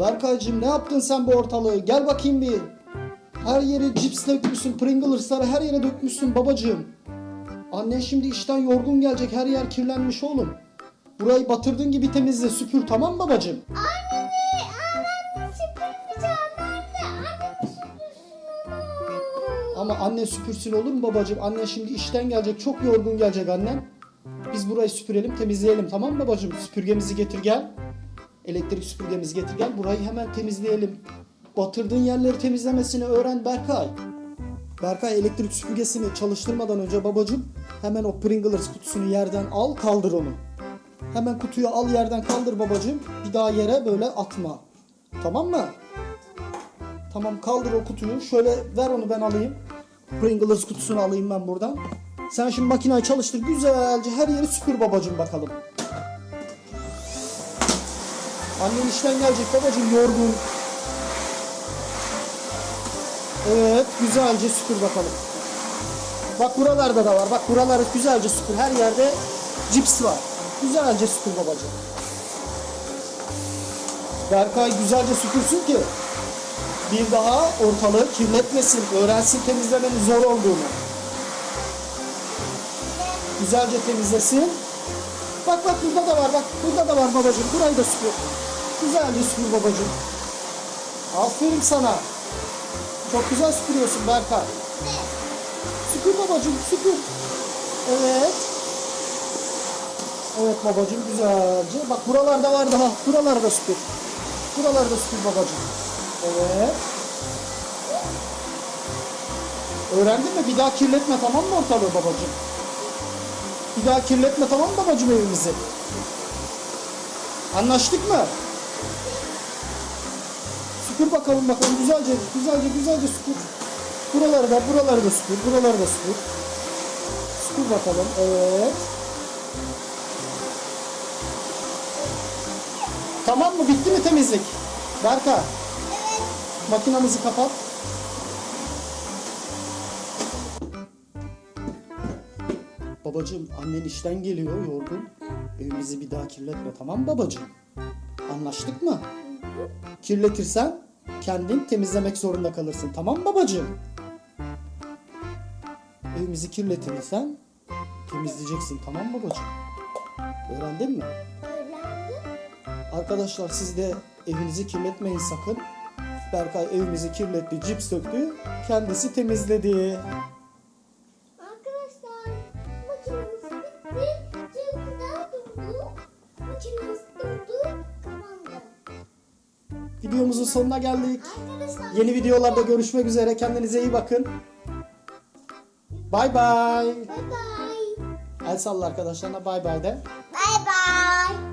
Berkaycığım ne yaptın sen bu ortalığı? Gel bakayım bir. Her yere cips dökmüşsün, Pringles'ları her yere dökmüşsün babacığım. Annen şimdi işten yorgun gelecek, her yer kirlenmiş oğlum. Burayı batırdığın gibi temizle, süpür tamam babacığım? Anne ne? Anne süpürmeyeceğim. Anne. Anne süpürsün. Ama annen süpürsün olur mu babacığım? Annen şimdi işten gelecek, çok yorgun gelecek annen. Biz burayı süpürelim, temizleyelim tamam mı babacığım? Süpürgemizi getir gel. Elektrik süpürgemizi getir gel. Burayı hemen temizleyelim. Batırdığın yerleri temizlemesini öğren Berkay. Berkay elektrik süpürgesini çalıştırmadan önce babacığım hemen o Pringles kutusunu yerden al kaldır onu. Hemen kutuyu al yerden kaldır babacığım. Bir daha yere böyle atma. Tamam mı? Tamam kaldır o kutuyu. Şöyle ver onu ben alayım. Pringles kutusunu alayım ben buradan. Sen şimdi makineyi çalıştır güzelce her yeri süpür babacığım bakalım. Annen işten gelecek babacığım yorgun. Evet güzelce süpür bakalım. Bak buralarda da var. Bak buraları güzelce süpür. Her yerde cips var. Güzelce süpür babacığım. Berkay güzelce süpürsün ki bir daha ortalığı kirletmesin. Öğrensin temizlemenin zor olduğunu. Güzelce temizlesin. Bak bak burada da var bak. Burada da var babacığım. Burayı da süpür. Güzelce süpür babacığım. Aferin sana. Çok güzel süpürüyorsun Berkay. Süpür babacığım süpür. Evet. Evet babacığım güzelce. Bak buralarda var daha. Buraları da süpür. Buraları da süpür babacığım. Evet. Öğrendin mi? Bir daha kirletme tamam mı ortalığı babacığım? Bir daha kirletme tamam mı babacığım evimizi? Anlaştık mı? Süpür bakalım bakalım güzelce güzelce güzelce süpür. Buraları da buraları da süpür. Buraları da süpür. Süpür bakalım. Evet. Tamam mı? Bitti mi temizlik? Berka. Makinamızı kapat. Babacığım annen işten geliyor yorgun. Evimizi bir daha kirletme tamam mı babacığım? Anlaştık mı? Kirletirsen kendin temizlemek zorunda kalırsın tamam babacığım? Evimizi kirletirsen temizleyeceksin tamam babacığım? Öğrendin mi? Öğrendim. Arkadaşlar siz de evinizi kirletmeyin sakın. Berkay evimizi kirletti, cips döktü, kendisi temizledi. Arkadaşlar makinemiz bitti. Çünkü daha durdu. Makinemiz. Videomuzun sonuna geldik. Yeni videolarda görüşmek üzere. Kendinize iyi bakın. Bay bay. El salla arkadaşlarına bay bay de. Bye bye.